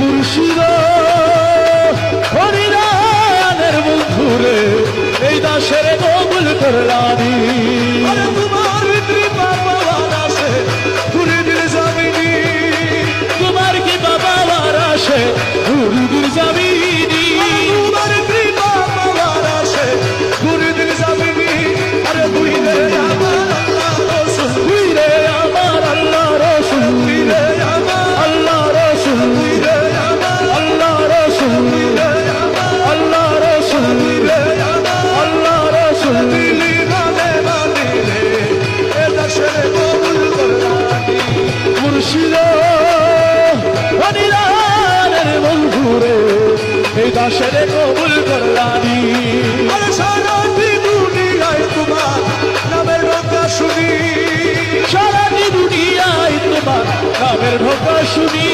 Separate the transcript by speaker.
Speaker 1: মুর্শিদ হরিরানের বন্ধুরে, এই দাসের কবুল করলানি
Speaker 2: তোমার কি বাবা আসে
Speaker 1: তোমার কৃপা বাবার আসে, ঘুরে যাবি
Speaker 2: মুর্শিদ অনিরানের বন্ধুরে এই দাসের কবুল করলানি।
Speaker 1: আরে সারা দুনিয়ায় তোমার নামের ঢোকা শুনি।
Speaker 2: সারা দুনিয়ায় তোমার নামের ঢোকা শুনি।